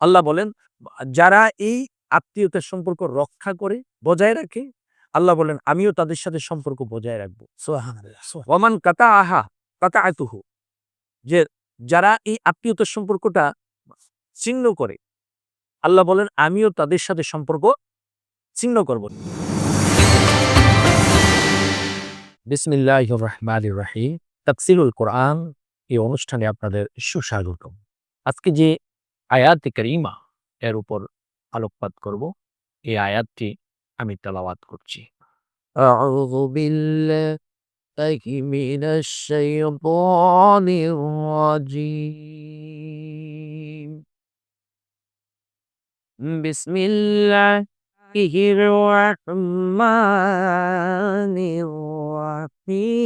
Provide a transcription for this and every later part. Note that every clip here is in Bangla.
আল্লাহ বলেন যারা এই আত্মীয়তার সম্পর্ক রক্ষা করে বজায় রাখে আল্লাহ বলেন আমিও তাদের সাথে সম্পর্ক বজায় রাখব। ওয়ামান কাতা আহা কাতা আতুহু যে যারা এই আত্মীয়তার সম্পর্কটা ছিন্ন করে আল্লাহ বলেন আমিও তাদের সাথে সম্পর্ক ছিন্ন করব। বিসমিল্লাহ রহমান রাহিম। তাকসিরুল কোরআন এই অনুষ্ঠানে আপনাদের সুস্বাগত আজকে যে আয়াত করিমা এর উপর আলোকপাত করব এই আয়াতটি আমি তেলাওয়াত করছি أعوذ بالله من الشيطان الرجيم بسم الله الرحمن الرحيم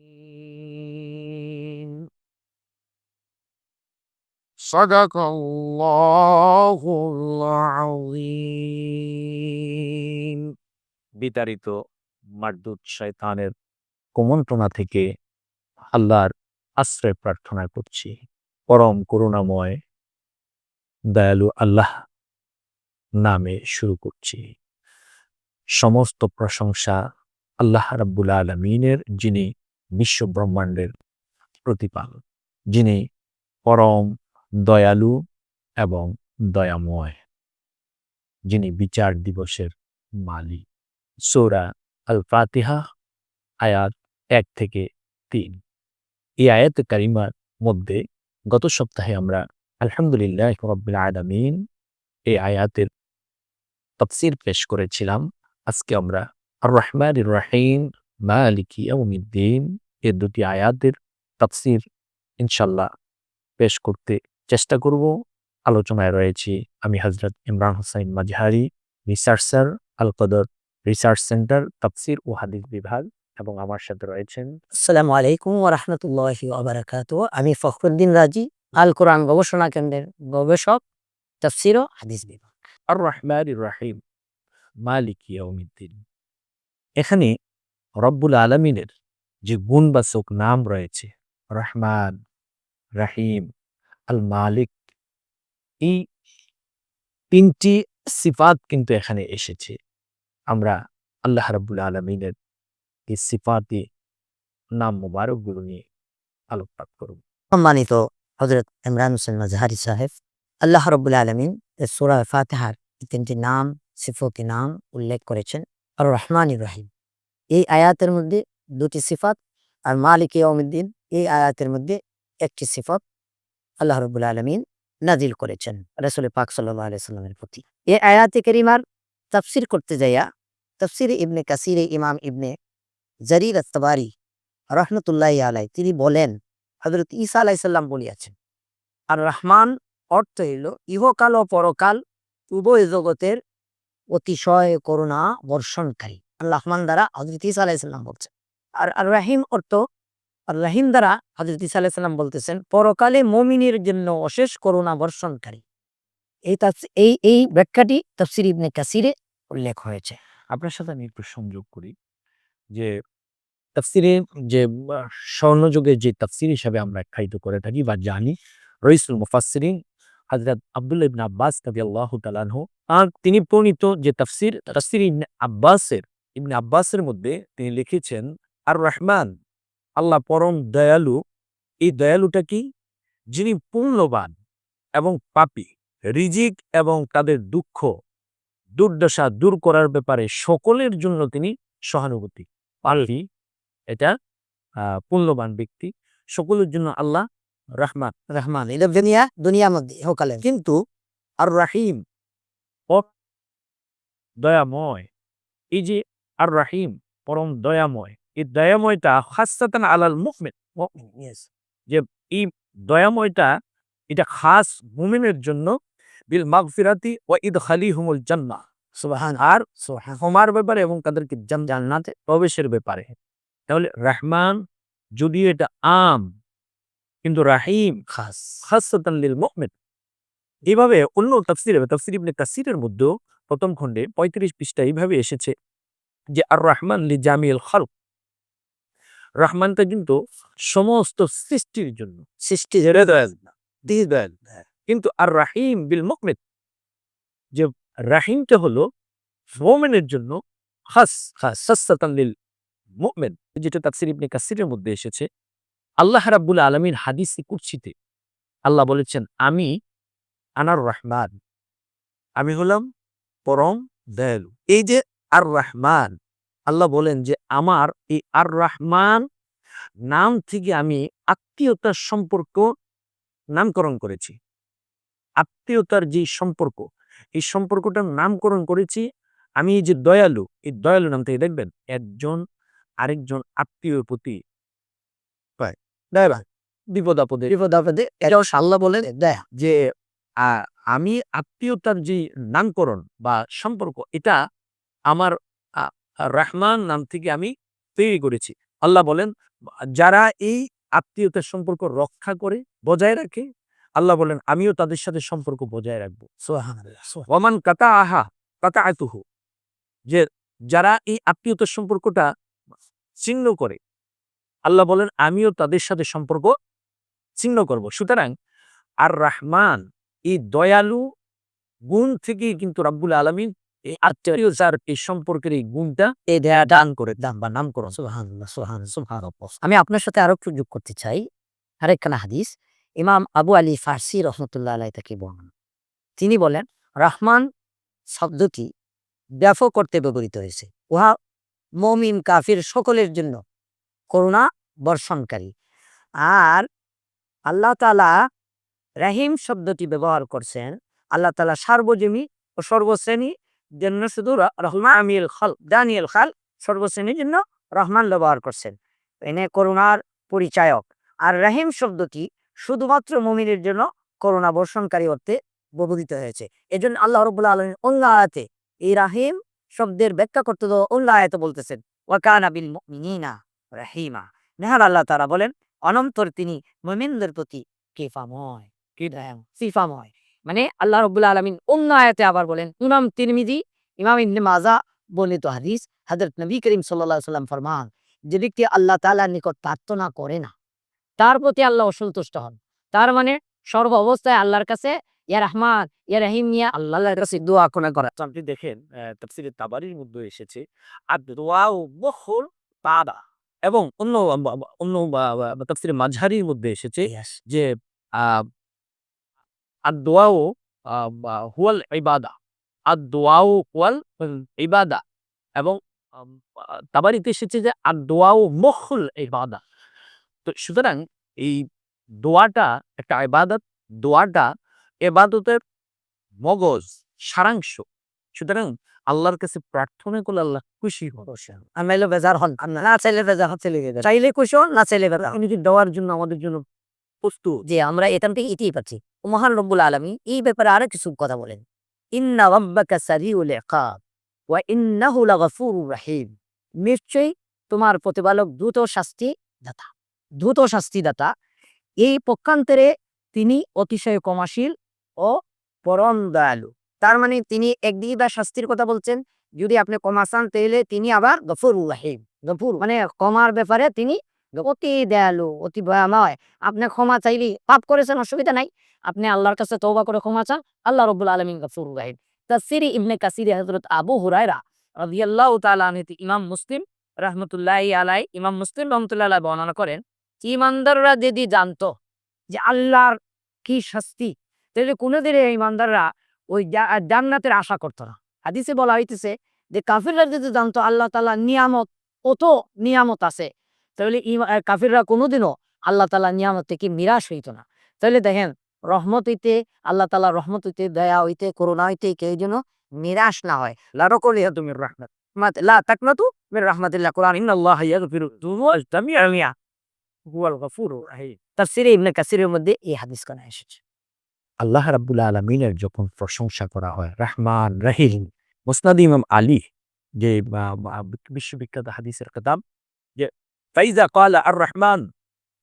صدق الله العظيم বিতাড়িত মারদুদ শয়তানের কুমন্ত্রণা থেকে আল্লাহর আশ্রয় প্রার্থনা করছি পরম করুণাময় দয়ালু আল্লাহ নামে শুরু করছি সমস্ত প্রশংসা আল্লাহ রাব্বুল আলমিনের যিনি বিশ্ব ব্রহ্মাণ্ডের প্রতিপাল যিনি পরম দয়ালু এবং দয়াময়, যিনি বিচার দিবসের মালিক। সৌরা আল ফাতিহা আয়াত এক থেকে তিন। এই আয়াত কারিমার মধ্যে গত সপ্তাহে আমরা আলহামদুলিল্লাহ রব্বিল আলামিন এই আয়াতের তফসির পেশ করেছিলাম। আজকে আমরা আর রহমান রাহিম, মালিকি ইয়াউমিদ্দিন এর দুটি আয়াতের তফসির ইনশাল্লাহ পেশ করতে চেষ্টা করব। আলোচনায় রয়েছি আমি হজরত Imran Hossain Mazhari researcher Al Qadr research centre তফসির ও হাদিস বিভাগ এবং আমার সাথে রয়েছেন। আসসালামু আলাইকুম ওয়া রাহমাতুল্লাহি ওয়া বারাকাতুহু আমি ফখরুদ্দিন রাজি আল কোরআন গবেষণা কেন্দ্রের গবেষক তাফসীর ও হাদিস বিভাগ। আর রহমান রাহিম মালিক ইয়াউমিদ্দিন। এখানে রব্বুল আলমিনের যে গুণবাচক নাম রয়েছে রহমান রাহিম আল মালিক এই তিনটি সিফাত কিন্তু এখানে এসেছে। আমরা আল্লাহ রাব্বুল আলমিনের এই সিফাতি নাম মোবারকগুলো নিয়ে আলোকপাত করব। সম্মানিত হযরত ইমরান হোসেন মাজহারি সাহেব, আল্লাহ রাব্বুল আলামিন সূরা ফাতিহার তিনটি নাম, সিফতি নাম উল্লেখ করেছেন আর রহমান রহিম। এই আয়াতের মধ্যে দুটি সিফাত আর মালিক ইয়াউমিদ্দিন এই আয়াতের মধ্যে একটি সিফত। আল্লাহ রাব্বুল আলামিন নাজিল করেছেন রাসূল পাক সাল্লাল্লাহু আলাইহি সাল্লামের প্রতি। এই আয়াতে কারিমার তাফসীর করতে যাইয়া তাফসীর ইবনে কাসিরে ইমাম ইবনে জারির আত-তাবারি রহমতুল্লাহ আলাই তিনি বলেন হজরত ঈসা আলাইসাল্লাম বলিয়াছেন আর রহমান অর্থ হইল ইহকাল ও পরকাল উভয় জগতের অতিশয় করুণা বর্ষণকারী। রহমান দ্বারা হজরত ঈসা আলাইসাল্লাম বলছেন। আর আর রাহিম অর্থ আর দ্বারা হজরত ঈসা আলাইসাল্লাম বলতেছেন, পরকালে মমিনের জন্য অশেষ করুণা বর্ষণকারী। এই এই এই ব্যাখ্যাটি তফসির ইবনে কাসিরে উল্লেখ হয়েছে। আপনার সাথে আমি একটু সংযোগ করি যে তাফসিরে যে স্বর্ণযুগের যে তাফসির হিসাবে আমরা আখ্যায়িত করে থাকি বা জানি, রইসুল মুফাসসিরিন হযরত আব্দুল্লাহ ইবনে আব্বাস রাদিয়াল্লাহু তাআলা আনহু আর তিনি প্রণীত যে তাফসির তাফসির ইবনে আব্বাসের ইবনে আব্বাসের মধ্যে তিনি লিখেছেন আর রহমান আল্লাহ পরম দয়ালু। এই দয়ালুটা কি? যিনি পুণ্যবান এবং পাপী রিজিক এবং তাদের দুঃখ দুর্দশা দূর করার ব্যাপারে সকলের জন্য তিনি সহানুভূতি। পাল্লি এটা পুণ্যবান ব্যক্তি। সকলের জন্য আল্লাহ রহমান। রহমান এটা দুনিয়া দুনিয়ার মধ্যে ইহকালে কিন্তু আর রাহিম দয়াময়। এই যে আর রাহিম পরম দয়াময় এই দয়াময়টা হাসাতান আলাল মুহমিন. যে এই দয়াময়টা এটা খাস মুমিনের জন্য, বিল মাগফিরাতি ও ঈদ খালি হুমুল জান্নাহ, সুবহান, আর সুবহান ক্ষমার ব্যাপারে এবং তাদেরকে জান- জান্নাতে প্রবেশের ব্যাপারে তাহলে রহমান যদিও এটা আম, কিন্তু রাহিম খাস খাসাতান লিল মুমিন এইভাবে অন্য তাফসিরে, তাফসির ইবনে কাসিরের মধ্যেও প্রথম খণ্ডে পঁয়ত্রিশ পৃষ্ঠা এইভাবে এসেছে যে আর রহমান লি জামিল খালক রহমানটা কিন্তু সমস্ত সৃষ্টির জন্য। সৃষ্টি দিবেন কিন্তু আর রাহিম বিল মুকমিত যে রাহিমটা হলো মোমেনের জন্য খাস খাস সাসাতান লিল মুমিন। যেটা তাফসির ইবনে কাসিরের মধ্যে এসেছে। আল্লাহ রাব্বুল আলামিন হাদিসে কুরসিতে আল্লাহ বলেছেন আমি আনার রহমান। আমি হলাম পরম দয়ালু। এই যে আর রহমান আল্লাহ বলেন যে আমার এই আর রহমান নাম থেকে আমি আত্মীয়তার সম্পর্ক নামকরণ করেছি। আত্মীয়তার যে সম্পর্ক এই সম্পর্কটার নামকরণ করেছি আমি এই যে দয়ালু এই দয়ালু নাম থেকে দেখবেন একজন আরেকজন আত্মীয়র প্রতি বিপদ আপদে। বিপদ আপদে এটাও আল্লাহ বলেন দয়া। যে আমি আত্মীয়তার যে নামকরণ বা সম্পর্ক এটা আমার রহমান নাম থেকে আমি তৈরি করেছি। আল্লাহ বলেন যারা এই আত্মীয়তার সম্পর্ক রক্ষা করে বজায় রাখে আল্লাহ বলেন আমিও তাদের সাথে সম্পর্ক বজায় রাখব। ওমান কাতা আহা কাতা আয়তুহু যে যারা এই আত্মীয়তার সম্পর্কটা ছিন্ন করে আল্লাহ বলেন আমিও তাদের সাথে সম্পর্ক ছিন্ন করব। সুতরাং আর রহমান এই দয়ালু গুণ থেকেই কিন্তু রাব্বুল আলমিন আমি আপনার সাথে আরও করতে চাই। আরেকখানা হাদিস। ইমাম আবু আলী ফার্সি রহমতুল্লাহ তাকে বর্ণনা। তিনি বলেন, রহমান শব্দটি ব্যাপক অর্থে ব্যবহৃত হয়েছে। উহা মমিন, কাফির সকলের জন্য করুণা বর্ষণকারী। আর আল্লাহ তালা রাহিম শব্দটি ব্যবহার করছেন। আল্লাহ তালা সার্বজনী ও সর্বশ্রেণী জন্য শুধু রহমান খাল খাল সর্বশ্রেণীর জন্য রহমান ব্যবহার করছেন। এনে করুণার পরিচায়ক। আর রাহিম শব্দটি শুধুমাত্র জন্য করুণা বর্ষণকারী অর্থে হয়েছে। এজন্য আল্লাহ রবুল্লা আয়াতে এই রাহিম শব্দের ব্যাখ্যা করতে তো আয়াতে বলতেছেন ওয়াকানা বিল মুমিনিনা রাহিমা। নেহার আল্লাহ তারা বলেন, অনন্তর তিনি মুমিনদের প্রতি কেফাময় কি সিফাময় মানে আল্লাহ রবুল্লা আলমিন অন্য আয়াতে আবার বলেন ইমাম তিরমিজি ইমাম ইবনে মাজা বর্ণিত হাদিস হযরত নবী করিম সাল্লাম ফরমান যে ব্যক্তি আল্লাহ তাআলার নিকট প্রার্থনা করে না তার প্রতি আল্লাহ অসন্তুষ্ট হন। তার মানে সর্ব অবস্থায় আল্লাহর কাছে ইয়া রহমান ইয়া রহিম ইয়া আল্লাহর কাছে দোয়া কোনা করা। আপনি দেখেন তাফসিরে তাবারির মধ্যে এসেছে আর দোয়াও বহুল পাদা এবং অন্য অন্য তাফসিরে মাঝহারির মধ্যে এসেছে যে আহ, আর দোয়াও হুয়াল ইবাদা। আর দোয়াও হুয়াল ইবাদা। এবং তাবারিতে এসেছে যে আর দোয়াও মহুল ইবাদা। তো সুতরাং এই দোয়াটা একটা ইবাদত দোয়াটা এবাদতের মগজ সারাংশ। সুতরাং আল্লাহর কাছে প্রার্থনা করলে আল্লাহ খুশি হন। আমি বেজার হন। না চাইলে বেজার লেগে চাইলে খুশি হন না চাইলে বেজার হন। উনি দেওয়ার জন্য আমাদের জন্য প্রস্তুত যে আমরা এখান থেকে এটাই পাচ্ছি। মহান রব্বুল আলমী এই ব্যাপারে আরও কিছু কথা বলেন। নিশ্চয়ই তোমার প্রতিপালক দ্রুত শাস্তি দাতা দ্রুত শাস্তি দাতা এই পক্ষান্তরে তিনি অতিশয় ক্ষমাশীল ও পরম দয়ালু তার মানে তিনি একদিকে তার শাস্তির কথা বলছেন, যদি আপনি ক্ষমা চান তাহলে তিনি আবার গফুরুর রাহিম। গফুর মানে কমার ব্যাপারে তিনি অতি দয়ালু, অতি ভয়াময় আপনি ক্ষমা চাইলে পাপ করেছেন, অসুবিধা নাই। আপনি আল্লাহর কাছে তওবা করে ক্ষমা চান। আল্লাহ রব্বুল আলামিন রাহিম। ইবনে কাসিরি হযরত আবু হুরায়রা রাদিয়াল্লাহু তাআলা আনহু ইমাম মুসলিম রাহমাতুল্লাহি ইমাম মুসলিম বর্ণনা করেন ইমানদাররা যদি জানতো যে আল্লাহর কি শাস্তি, তাহলে কোনোদিন ইমানদাররা ওই জান্নাতের আশা করতো না। হাদিসে বলা হইতেছে যে, কাফিররা যদি জানতো আল্লাহ তাআলা নিয়ামত, কত নিয়ামত আছে তাহলে কাফিররা কোনোদিনও আল্লাহ তালা নিয়ামত থেকে নিরাশ হইতো না। তাহলে দেখেন, রহমত হইতে, আল্লাহ তালা রহমত হইতে, দয়া হইতে, করুণা হইতে কেউ যেন নিরাশ না হয়। তুমি লা তাকনাতু মির মধ্যে হাদিস এসেছে। আল্লাহ যখন প্রশংসা করা হয় মুসনাদ ইমাম যে বিশ্ববিখ্যাত হাদিসের যে ফাইজা কাল আর রহমান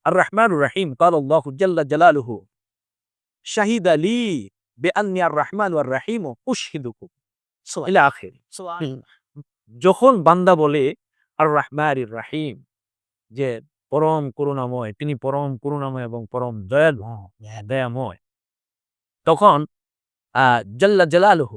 আর রহমান রাহিম কাল আল্লাহ জাল্লা জালালুহু শাহিদ আলী বেআনি আর রহমান আর যখন বান্দা বলে আর রহমান রাহিম যে পরম করুণাময় তিনি পরম করুণাময় এবং পরম দয়ালু দয়াময় তখন জাল্লা জালালহ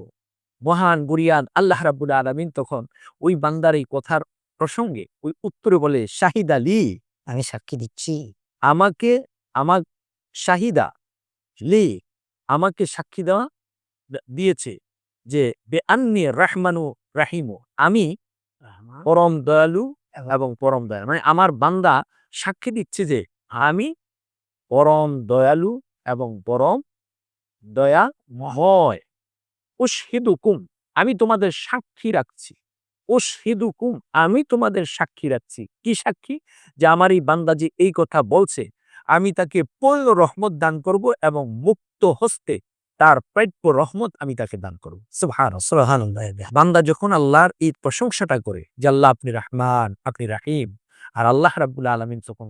মহান গুরিয়ান আল্লাহ রাবুল আলমিন তখন ওই বান্দার এই কথার প্রসঙ্গে ওই উত্তরে বলে শাহিদ আলী। আমি সাক্ষী দিচ্ছি। আমাকে আমার শাহিদা লি আমাকে সাক্ষী দেওয়া দিয়েছে যে বে আন্নি রাহমানু রাহিমু। আমি পরম দয়ালু এবং পরম দয়ালু। মানে আমার বান্দা সাক্ষী দিচ্ছে যে আমি পরম দয়ালু এবং পরম দয়া মহয় উশহিদুকুম। আমি তোমাদের সাক্ষী রাখছি। আমি তোমাদের সাক্ষী রাখছি। কি সাক্ষী? যে আমার এই বান্দা যে এই কথা বলছে, আমি তাকে পূর্ণ রহমত দান করব এবং মুক্ত হস্তে তার প্রাপ্য রহমত আমি তাকে দান করব। বান্দা যখন আল্লাহর এই প্রশংসাটা করে, যে আল্লাহ আপনি রহমান, আপনি রাহিম, আর আল্লাহ রাব্বুল আলমিন তখন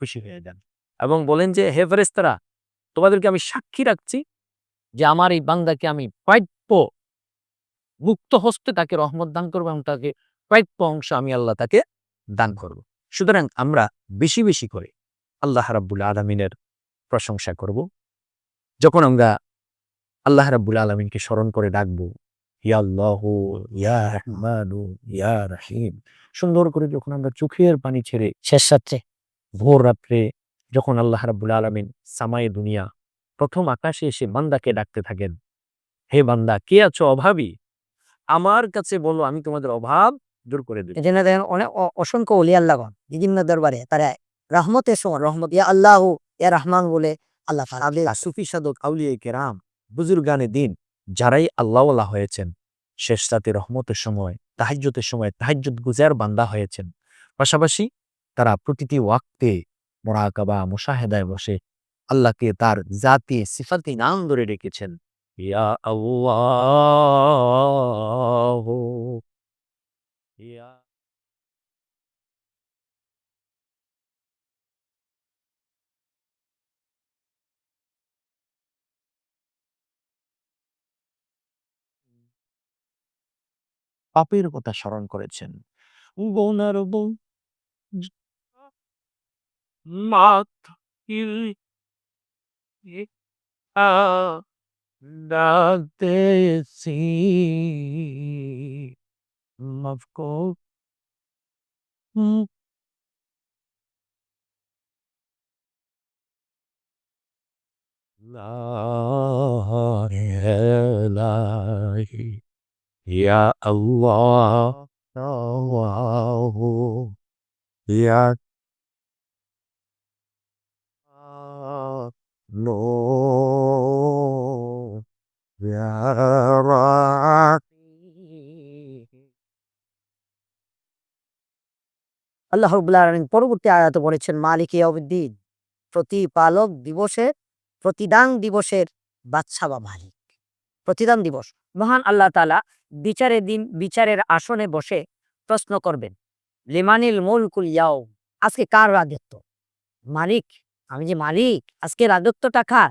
খুশি হয়ে যান এবং বলেন যে, হে ফেরেস্তারা তোমাদেরকে আমি সাক্ষী রাখছি যে আমার এই বান্দাকে আমি প্রাপ্য মুক্ত হস্তে তাকে রহমত দান করব এবং তাকে প্রাপ্য অংশ আমি আল্লাহ তাকে দান করব। সুতরাং আমরা বেশি বেশি করে আল্লাহ রাব্বুল আলমিনের প্রশংসা করব। যখন আমরা আল্লাহ রাব্বুল আলমিনকে স্মরণ করে ডাকবো ইয়া আল্লাহ ইয়া রহমানু ইয়া রাহিম সুন্দর করে যখন আমরা চোখের পানি ছেড়ে শেষ রাত্রে। ভোর রাত্রে যখন আল্লাহ রাব্বুল আলমিন সামায়ে দুনিয়া প্রথম আকাশে এসে বান্দাকে ডাকতে থাকেন হে বান্দা কে আছো অভাবী? আমার কাছে বলো আমি তোমাদের অভাব দূর করে দেব। এই দেখেন অনেক অসংখ্য অলি আল্লাহগণ বিভিন্ন দরবারে তারা রহমতের সময় রহমত ইয়া আল্লাহ ইয়া রহমান বলে আল্লাহ সুফি সাধক আউলিয়া কেরাম বুজুর্গানে দিন যারাই আল্লাহওয়ালা হয়েছেন শেষ রাতে রহমতের সময় তাহাজ্জতের সময় তাহাজ্জুদ গুজার বান্দা হয়েছেন। পাশাপাশি তারা প্রতিটি ওয়াক্তে মোরাকাবা মুশাহেদায় বসে আল্লাহকে তার জাতি সিফাতি নাম ধরে রেখেছেন ইয়া আল্লাহ ইয়া পাপের কথা স্মরণ করেছেন। vulnerable মাত ডাকতেছি মাফ কর ইয়া আল্লাহ ইয়া নো আল্লাহ রব্বুল আলামিন পরবর্তী আয়াতে বলেছেন, মালিক ইয়াউমিদ্দিন, প্রতিপালক দিবসের প্রতিদান দিবসের বা মালিক। প্রতিদান দিবস। মহান আল্লাহ তাআলা বিচারের দিন, বিচারের আসনে বসে প্রশ্ন করবেন, লিমানিল মুলকুল ইয়াও আজকে কার রাজত্ব? মালিক, আমি যে মালিক, আজকে রাজত্বটা কার?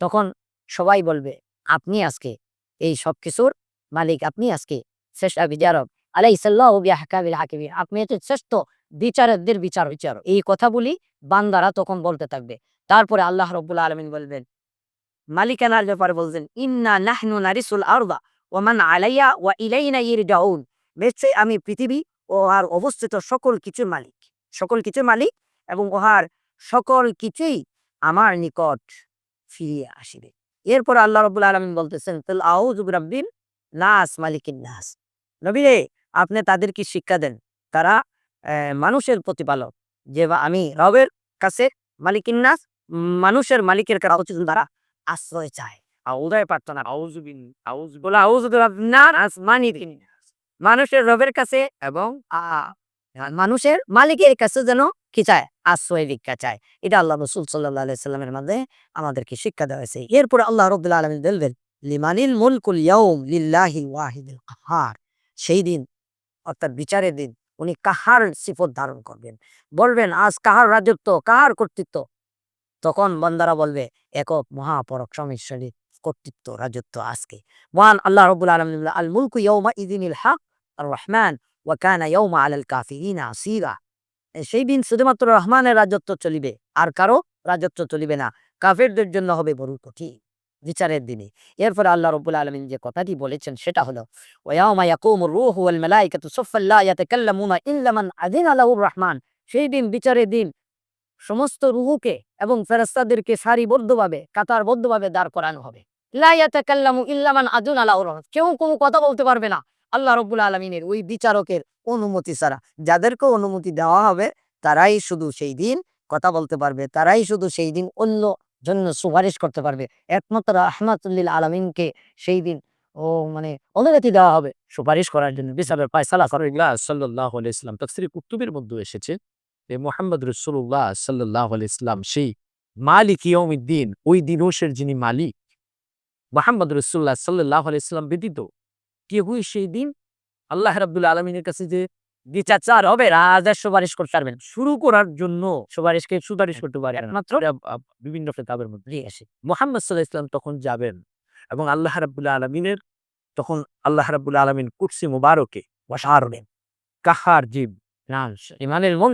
তখন সবাই বলবে আপনি আজকে, এই সব কিছুর মালিক আপনি আজকে শেষ বিচারক। বিহাকাবিল হাকিমি আপনি হচ্ছে শ্রেষ্ঠ বিচারকদের বিচার বিচার এই কথা বলি বান্দারা তখন বলতে থাকবে। তারপরে আল্লাহ রব্বুল আলমিন বলবেন, মালিকানার ব্যাপারে বলছেন, ইন্না নাহনু নারিসুল আরদা আলাইয়া ওয়া ইলাইনা ইরজাউন। নিশ্চয়ই আমি পৃথিবী ও আর অবস্থিত সকল কিছুর মালিক, সকল কিছুর মালিক এবং ওহার সকল কিছুই আমার নিকট ফিরিয়ে আসিবে। এরপর আল্লাহ রব্বুল আলমিন বলতেছেন তাল আউযু বিরাব্বিল নাস মালিকিন নাস। নবী রে আপনি তাদেরকে শিক্ষা দেন। তারা মানুষের প্রতিপালক। যে আমি রবের কাছে মালিকিন নাস মানুষের মালিকের কাছে তারা আশ্রয় চায়। উদয় প্রার্থনা আউযু বিন আউযু বলে বিরাব্বিনাস মালিকিন মানুষের রবের কাছে এবং মানুষের মালিকের কাছে যেন কি চায়? আশ্রয় ভিক্ষা চায়। এটা আল্লাহ রসুল সাল্লাহ সাল্লামের মধ্যে আমাদেরকে শিক্ষা দেওয়া হয়েছে। এরপরে আল্লাহ রবুল্লা আলমিন বলবেন, লিমানিল মুলকুল ইয়াউম লিল্লাহি ওয়াহিদুল কাহার। সেই দিন, অর্থাৎ বিচারের দিন, উনি কাহার সিফত ধারণ করবেন। বলবেন, আজ কাহার রাজত্ব, কাহার কর্তৃত্ব? তখন বন্দারা বলবে, একক মহাপরক মহাপরক্রমেশ্বরী কর্তৃত্ব, রাজত্ব আজকে। মহান আল্লাহ রবুল আলম আল মুলকু ইয়ৌমা ইদিনিল হক আর রহমান ওয়াকানা ইয়ৌমা আলাল কাফিরিনা আসিরা। সেই দিন শুধুমাত্র রহমানের রাজত্ব চলিবে, আর কারও রাজত্ব চলিবে না। কাফেরদের জন্য হবে বড় কঠিন বিচারের দিনে। এরপরে আল্লাহ রবুল আলমিন যে কথাটি বলেছেন, সেটা হলো মান রহমান। সেই দিন, বিচারের দিন, সমস্ত রুহুকে এবং ফেরেশতাদেরকে সারিবদ্ধভাবে, কাতারবদ্ধভাবে দাঁড় করানো হবে। লা ইয়াতাকাল্লামু ইল্লা মান আযিনা রহমান। কেউ কোনো কথা বলতে পারবে না। আল্লাহ রব্বুল আলমিনের ওই বিচারকের অনুমতি ছাড়া। যাদেরকে অনুমতি দেওয়া হবে, তারাই শুধু সেই দিন কথা বলতে পারবে, তারাই শুধু সেই দিন অন্য জন্য সুপারিশ করতে পারবে। একমাত্র আহমদুল্লিল আলমিনকে সেই দিন, ও মানে অনুমতি দেওয়া হবে সুপারিশ করার জন্য। বিচারের পায়সালা করার সাল্লাহ তফসির কুতুবের মধ্যে এসেছে যে মোহাম্মদ রসুল্লাহ সাল্লাহ ইসলাম সেই মালিক ইয়মিদ্দিন ওই দিবসের যিনি মালিক। মোহাম্মদ রসুল্লাহ সাল্লাহ ইসলাম ব্যতীত কেউই সেই দিন? আল্লাহ রাবুল আলমিনের কাছে যে বিচার চার হবে রাজার সুপারিশ করতে পারবেন। শুরু করার জন্য সুপারিশকে সুপারিশ করতে পারে। একমাত্র বিভিন্ন কিতাবের মধ্যে আসে। মোহাম্মদ সাল্লাহ ইসলাম তখন যাবেন এবং আল্লাহ রাবুল্লাহ আলমিনের তখন আল্লাহ রাবুল্লাহ আলমিন কুরসি মুবারকে কাহার জীব ইমানের মন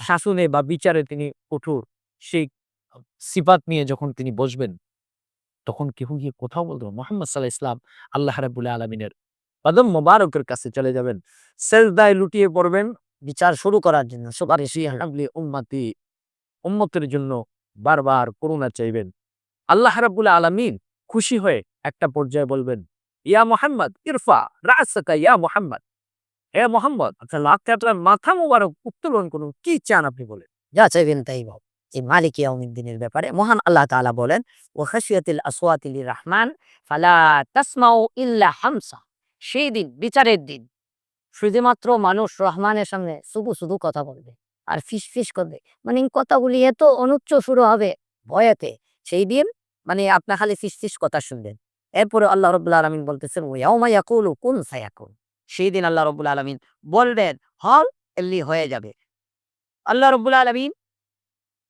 শাসনে বা বিচারে তিনি কঠোর সেই সিফাত নিয়ে যখন তিনি বসবেন তখন কেউ গিয়ে কোথাও বলতো না। মোহাম্মদ সাল্লাহ ইসলাম আল্লাহ রাবুল্লাহ আলমিনের কদম মোবারকের কাছে চলে যাবেন। সেজদায় লুটিয়ে পড়বেন, বিচার শুরু করার জন্য। সুপারিশ উম্মাতি, উম্মতের জন্য বারবার করুণা চাইবেন। আল্লাহ রাবুল্লাহ আলমিন খুশি হয়ে একটা পর্যায়ে বলবেন, ইয়া মোহাম্মদ, ইরফা রাসাকা ইয়া মোহাম্মদ। হে মোহাম্মদ, আপনার আপনার মাথা মোবারক উত্তোলন করুন, কি চান আপনি বলেন? যা চাইবেন তাই ভাব এই মালিক ইয়াউমিদ্দিনের ব্যাপারে। মহান আল্লাহ তাআলা বলেন ও খাসিয়াতিল আসওয়াতিল রহমান ফালা তাসমাউ ইল্লা হামসা। সেই দিন, বিচারের দিন, শুধুমাত্র মানুষ রহমানের সামনে শুধু শুধু কথা বলবে আর ফিস ফিস করবে। মানে কথাগুলি এত অনুচ্চ শুরু হবে ভয়েতে। সেই দিন মানে আপনার খালি ফিস ফিস কথা শুনবেন। এরপরে আল্লাহ রবুল্লা আলমিন বলতেছেন ও ইয়াউমা ইয়াকুলু কুন সায়াকুন সেই দিন আল্লাহ রবুল আলমিন বলবেন, হল এমনি হয়ে যাবে। আল্লাহ রবুল্লা আলমিন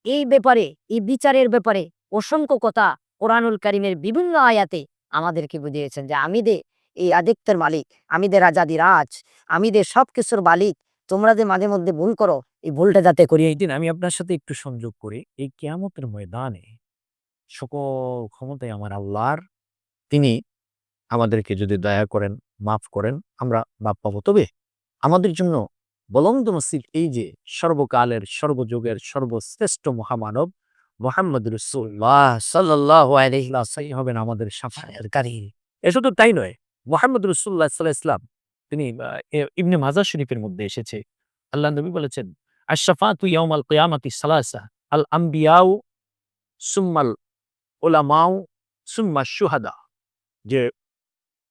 এই ব্যাপারে, এই বিচারের ব্যাপারে অসংখ্য কথা কোরআনুল কারিমের বিভিন্ন আয়াতে আমাদেরকে বুঝিয়েছেন যে আমি দে এই আদিত্যের মালিক, আমি দে রাজাদি রাজ, আমি দে সব কিছুর মালিক, তোমরা যে মাঝে মধ্যে ভুল করো, এই ভুলটা যাতে করি। এই দিন আমি আপনার সাথে একটু সংযোগ করি। এই কেয়ামতের ময়দানে সকল ক্ষমতায় আমার আল্লাহর, তিনি আমাদেরকে যদি দয়া করেন, মাফ করেন, আমরা মাফ পাবো। তবে আমাদের জন্য বলন্দ নসিব এই যে সর্বকালের, সর্বযুগের, সর্বশ্রেষ্ঠ মহামানব মোহাম্মদ রসুল্লাহ সাল্লাহ হবেন আমাদের সাফায়ের কারি। এ শুধু তাই নয়, মোহাম্মদ রসুল্লাহ সাল্লাহ ইসলাম তিনি ইবনে মাজার শরীফের মধ্যে এসেছে। আল্লাহ নবী বলেছেন আশরাফাতু ইয়াউমাল কিয়ামাতি সালাসা আল আম্বিয়াউ সুম্মাল ওলামাউ সুম্মা সুহাদা যে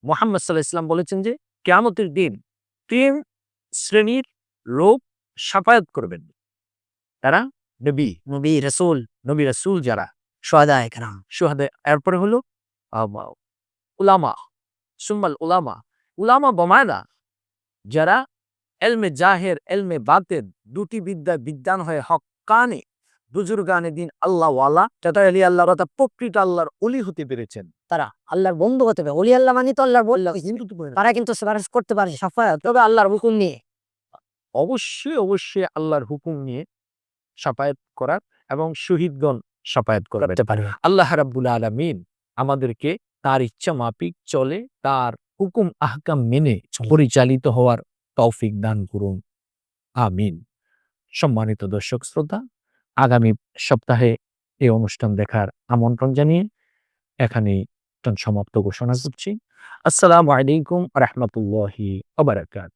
মোহাম্মদ সাল্লাহ ইসলাম বলেছেন যে, কেয়ামতের দিন তিন শ্রেণির লোক সাফায়াত করবেন। তারা নবী। নবী রসুল। নবী রাসূল যারা। একরাম। শুহাদা এরপরে হলো উলামা। সুম্মাল উলামা। উলামা বমায়না যারা এলমে জাহের এলমে বাতেন দুটি বিদ্যা বিদ্যান হয়ে হকানে বুজুর্গানে দিন আল্লাহ ওয়ালা আলী আল্লাহ তাতা প্রকৃত আল্লাহর অলি হতে পেরেছেন। তারা আল্লাহর বন্ধু হতে হবে অলি আল্লাহ মানে তো আল্লাহর বলল তারা কিন্তু করতে পারে সাফায়াত। তবে আল্লাহর হুকুম নিয়ে। অবশ্যই অবশ্যই আল্লাহর হুকুম নিয়ে সাফায়াত করার এবং শহীদগণ সাফায়াত করবেন। করতে পারবে আল্লাহ রাব্বুল আলামিন আমাদেরকে তার ইচ্ছা মাফিক চলে তার হুকুম আহকাম মেনে পরিচালিত হওয়ার তৌফিক দান করুন। আমিন। সম্মানিত দর্শক শ্রোতা আগামী সপ্তাহে এই অনুষ্ঠান দেখার আমন্ত্রণ জানিয়ে এখানে সমাপ্ত ঘোষণা করছি। আসসালামু আলাইকুম রহমতুল্লাহি ওবারাকাত